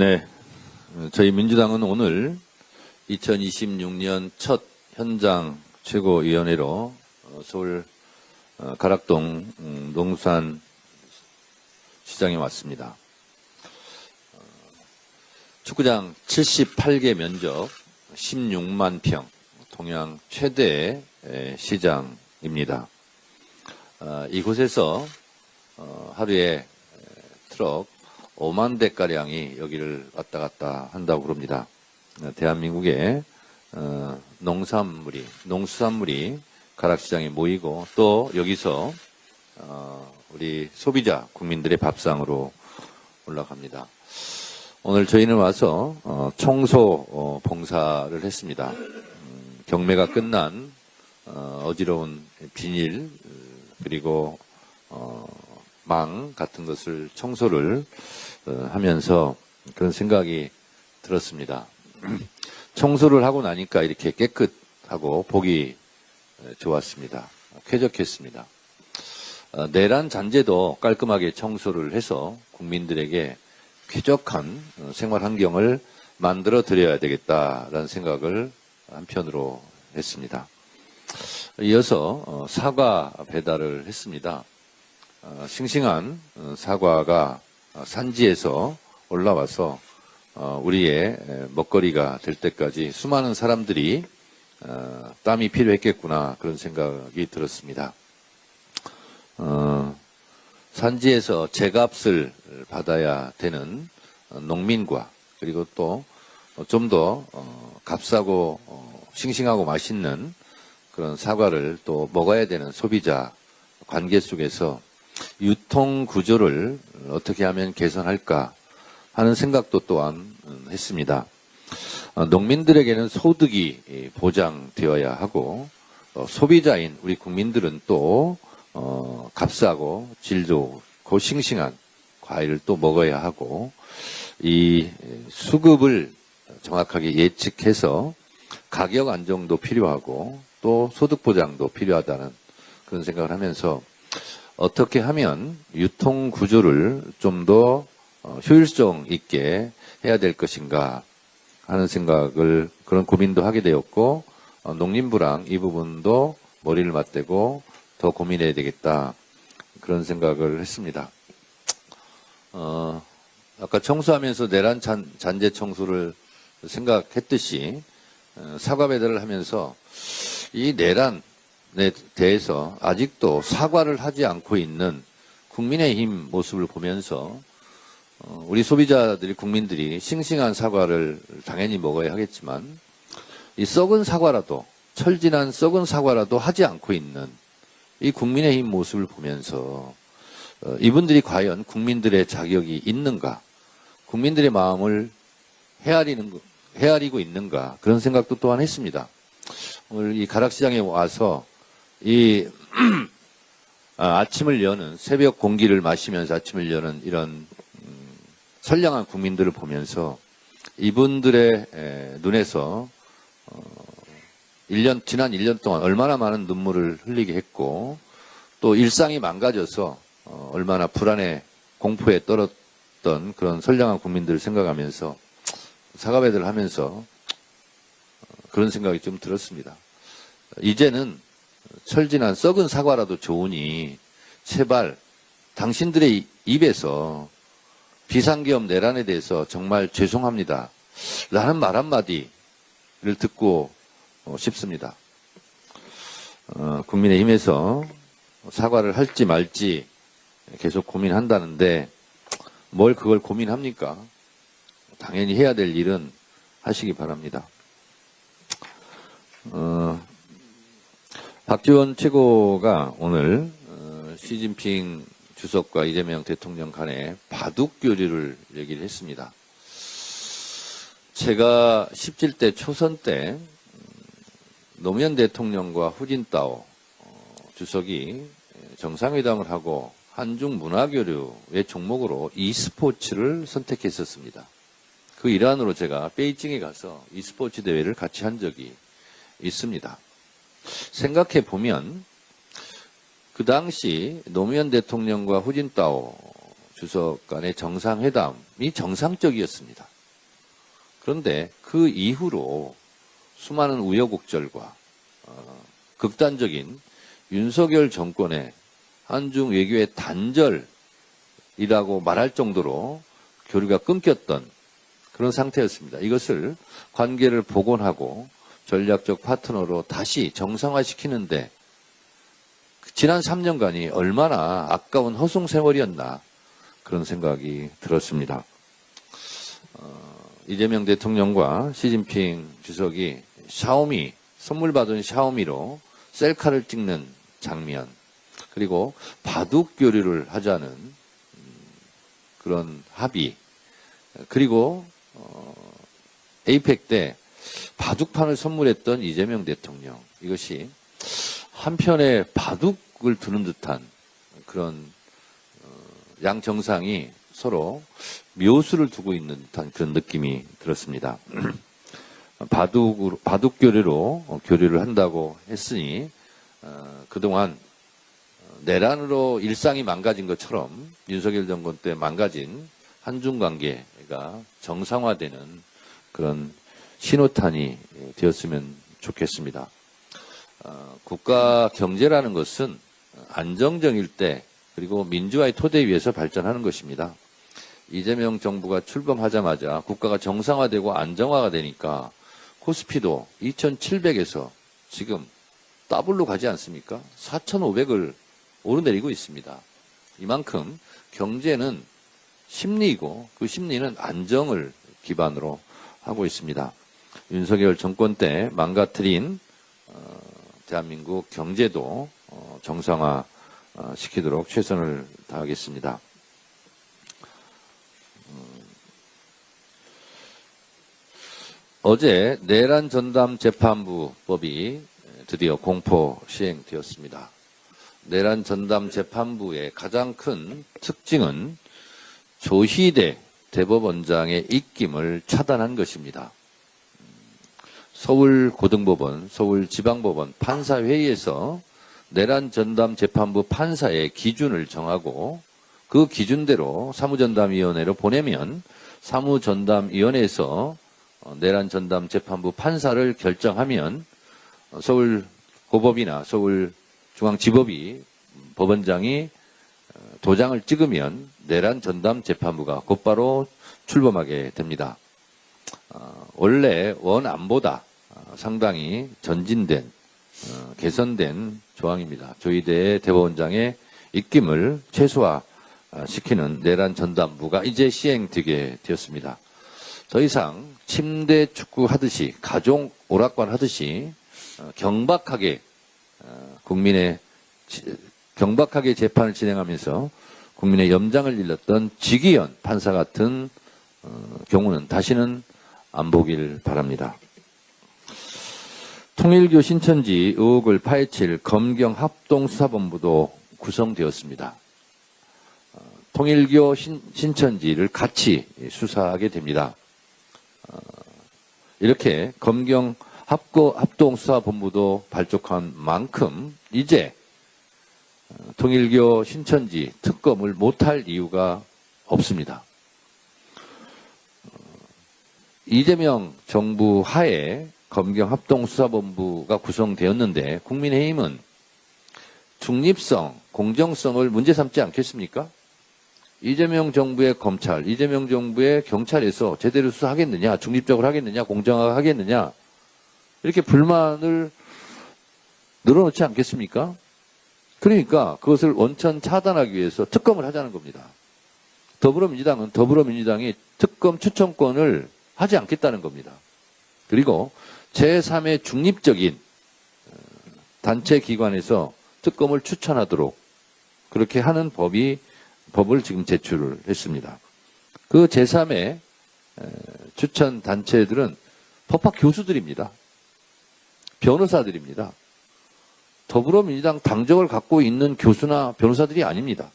네. 저희 민주당은 오늘 2026년 첫 현장 최고위원회로 어, 서울 어, 가락동 음, 농산 시장에 왔습니다. 어, 축구장 78개 면적 16만 평, 동양 최대 의 시장입니다. 어, 이곳에서 어, 하루에 트럭 5만 대가량이 여기를 왔다 갔다 한다고 그럽니다. 어, 대한민국의 어, 농산물이, 농수산물이 가락시장에 모이고 또 여기서 어, 우리 소비자 국민들의 밥상으로 올라갑니다. 오늘 저희는 와서 어, 청소 어, 봉사를 했습니다. 음, 경매가 끝난 어, 어지러운 비닐 그리고 어, 망 같은 것을 청소를 어, 하면서 그런 생각이 들었습니다. 청소를 하고 나니까 이렇게 깨끗하고 보기 에, 좋았습니다. 쾌적했습니다. 어, 내란 잔재도 깔끔하게 청소를 해서 국민들에게 쾌적한 어, 생활 환경을 만들어 드려야 되겠다라는 생각을 한편으로 했습니다. 이어서 어, 사과 배달을 했습니다. 어, 싱싱한 어, 사과가 어, 산지에서 올라와서 어, 우리의 에, 먹거리가 될 때까지 수많은 사람들이 어, 땀이 필요했겠구나 그런 생각이 들었습니다. 어, 산지에서 제값을 받아야 되는 어, 농민과 그리고 또 좀 더 값싸고 어, 싱싱하고 맛있는 그런 사과를 또 먹어야 되는 소비자 관계 속에서 유통 구조를 어떻게 하면 개선할까 하는 생각도 또한 음, 했습니다. 어, 농민들에게는 소득이 이, 보장되어야 하고 어, 소비자인 우리 국민들은 또 어, 값싸고 질 좋고 싱싱한 과일을 또 먹어야 하고 이 수급을 정확하게 예측해서 가격 안정도 필요하고 또 소득 보장도 필요하다는 그런 생각을 하면서 어떻게 하면 유통 구조를 좀 더 효율성 있게 해야 될 것인가 하는 생각을 그런 고민도 하게 되었고 어, 농림부랑 이 부분도 머리를 맞대고 더 고민해야 되겠다 그런 생각을 했습니다. 어, 아까 청소하면서 내란 잔, 잔재 청소를 생각했듯이 어, 사과 배달을 하면서 이 내란에 대해서 아직도 사과를 하지 않고 있는 국민의힘 모습을 보면서 어, 우리 소비자들이 국민들이 싱싱한 사과를 당연히 먹어야 하겠지만 이 썩은 사과라도 철진한 썩은 사과라도 하지 않고 있는 이 국민의힘 모습을 보면서 어, 이분들이 과연 국민들의 자격이 있는가 국민들의 마음을 헤아리는 거- 헤아리고 있는가 그런 생각도 또한 했습니다. 오늘 이 가락시장에 와서 이 아, 아침을 여는 새벽 공기를 마시면서 아침을 여는 이런 음, 선량한 국민들을 보면서 이분들의 에, 눈에서 어, 1년 지난 1년 동안 얼마나 많은 눈물을 흘리게 했고 또 일상이 망가져서 어, 얼마나 불안에 공포에 떨었던 그런 선량한 국민들을 생각하면서 사과배들 하면서 어, 그런 생각이 좀 들었습니다. 이제는 철진한 썩은 사과라도 좋으니 제발 당신들의 이- 입에서 비상계엄 내란에 대해서 정말 죄송합니다. 라는 말 한마디를 듣고 어, 싶습니다. 어, 국민의힘에서 사과를 할지 말지 계속 고민한다는데 뭘 그걸 고민합니까? 당연히 해야 될 일은 하시기 바랍니다. 어, 박지원 최고가 오늘 어, 시진핑 주석과 이재명 대통령 간에 바둑 교류를 얘기를 했습니다. 제가 17대 초선 때 음, 노무현 대통령과 후진타오 어, 주석이 정상회담을 하고 한중 문화교류의 종목으로 e스포츠를 선택했었습니다. 그 일환으로 제가 베이징에 가서 e스포츠 대회를 같이 한 적이 있습니다. 생각해 보면 그 당시 노무현 대통령과 후진타오 주석 간의 정상회담이 정상적이었습니다. 그런데 그 이후로 수많은 우여곡절과 어, 극단적인 윤석열 정권의 한중 외교의 단절이라고 말할 정도로 교류가 끊겼던 그런 상태였습니다. 이것을 관계를 복원하고 전략적 파트너로 다시 정상화시키는데 지난 3년간이 얼마나 아까운 허송 세월이었나 그런 생각이 들었습니다. 어, 이재명 대통령과 시진핑 주석이 샤오미 선물 받은 샤오미로 셀카를 찍는 장면 그리고 바둑 교류를 하자는 음, 그런 합의 그리고 어, 에이펙 때 바둑판을 선물했던 이재명 대통령 이것이 한편에 바둑을 두는 듯한 그런 어, 양 정상이 서로 묘수를 두고 있는 듯한 그런 느낌이 들었습니다. 바둑으로, 바둑 교류로 어, 교류를 한다고 했으니 어, 그동안 어, 내란으로 일상이 망가진 것처럼 윤석열 정권 때 망가진 한중 관계가 정상화되는 그런 신호탄이 되었으면 좋겠습니다. 어, 국가 경제라는 것은 안정적일 때 그리고 민주화의 토대 위에서 발전하는 것입니다. 이재명 정부가 출범하자마자 국가가 정상화되고 안정화가 되니까 코스피도 2,700에서 지금 더블로 가지 않습니까? 4,500을 오르내리고 있습니다. 이만큼 경제는 심리이고 그 심리는 안정을 기반으로 하고 있습니다. 윤석열 정권 때 망가뜨린 어, 대한민국 경제도 어, 정상화 어, 시키도록 최선을 다하겠습니다. 음, 어제 내란 전담 재판부법이 드디어 공포 시행되었습니다. 내란 전담 재판부의 가장 큰 특징은 조희대 대법원장의 입김을 차단한 것입니다. 서울고등법원, 서울지방법원 판사회의에서 내란 전담 재판부 판사의 기준을 정하고 그 기준대로 사무전담위원회로 보내면 사무전담위원회에서 어, 내란 전담 재판부 판사를 결정하면 어, 서울 고법이나 서울 중앙지법이 법원장이 어, 도장을 찍으면 내란 전담 재판부가 곧바로 출범하게 됩니다. 원래 원안보다 상당히 전진된 개선된 조항입니다. 조희대 대법원장의 입김을 최소화시키는 내란 전담부가 이제 시행되게 되었습니다. 더 이상 침대 축구 하듯이 가족 오락관 하듯이 어, 경박하게 어, 국민의 경박하게 재판을 진행하면서 국민의 염장을 일렀던 지기현 판사 같은 어, 경우는 다시는 안 보길 바랍니다. 통일교 신천지 의혹을 파헤칠 검경 합동수사본부도 구성되었습니다. 통일교 신, 신천지를 같이 수사하게 됩니다. 이렇게 검경 합고 합동수사본부도 발족한 만큼 이제 통일교 신천지 특검을 못할 이유가 없습니다. 이재명 정부 하에 검경 합동수사본부가 구성되었는데 국민의힘은 중립성, 공정성을 문제 삼지 않겠습니까? 이재명 정부의 검찰, 이재명 정부의 경찰에서 제대로 수사하겠느냐, 중립적으로 하겠느냐, 공정하게 하겠느냐, 이렇게 불만을 늘어놓지 않겠습니까? 그러니까 그것을 원천 차단하기 위해서 특검을 하자는 겁니다. 더불어민주당은 더불어민주당이 특검 추천권을 하지 않겠다는 겁니다. 그리고 제3의 중립적인 어, 단체 기관에서 특검을 추천하도록 그렇게 하는 법이 법을 지금 제출을 했습니다. 그 제3의 추천 단체들은 법학 교수들입니다. 변호사들입니다. 더불어민주당 당적을 갖고 있는 교수나 변호사들이 아닙니다.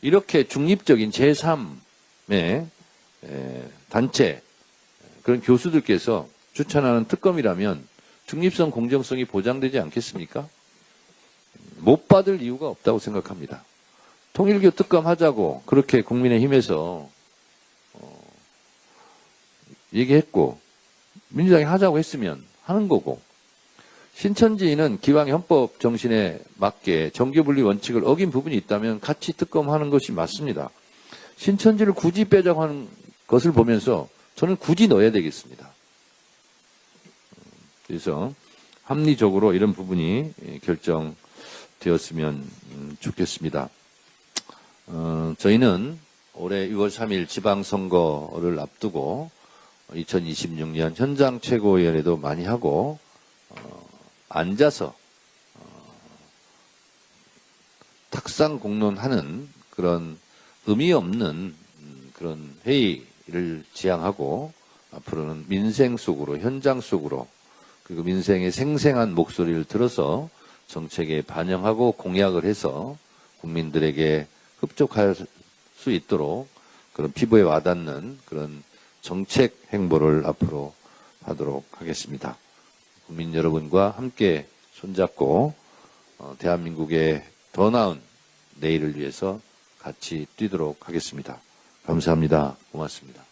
이렇게 중립적인 제3의 단체 그런 교수들께서 추천하는 특검이라면 중립성 공정성이 보장되지 않겠습니까? 못 받을 이유가 없다고 생각합니다. 통일교 특검 하자고 그렇게 국민의힘에서 어, 얘기했고 민주당이 하자고 했으면 하는 거고 신천지는 기왕 헌법 정신에 맞게 정교분리 원칙을 어긴 부분이 있다면 같이 특검하는 것이 맞습니다. 신천지를 굳이 빼자고 하는 것을 보면서 저는 굳이 넣어야 되겠습니다. 그래서 합리적으로 이런 부분이 결정되었으면 음, 좋겠습니다. 어, 저희는 올해 6월 3일 지방선거를 앞두고 2026년 현장 최고위원회도 많이 하고 어, 앉아서 어, 탁상 공론하는 그런 의미 없는 음, 그런 회의 를 지향하고 앞으로는 민생 속으로 현장 속으로 그리고 민생의 생생한 목소리를 들어서 정책에 반영하고 공약을 해서 국민들에게 흡족할 수 있도록 그런 피부에 와닿는 그런 정책 행보를 앞으로 하도록 하겠습니다. 국민 여러분과 함께 손잡고 어, 대한민국의 더 나은 내일을 위해서 같이 뛰도록 하겠습니다. 감사합니다. 고맙습니다.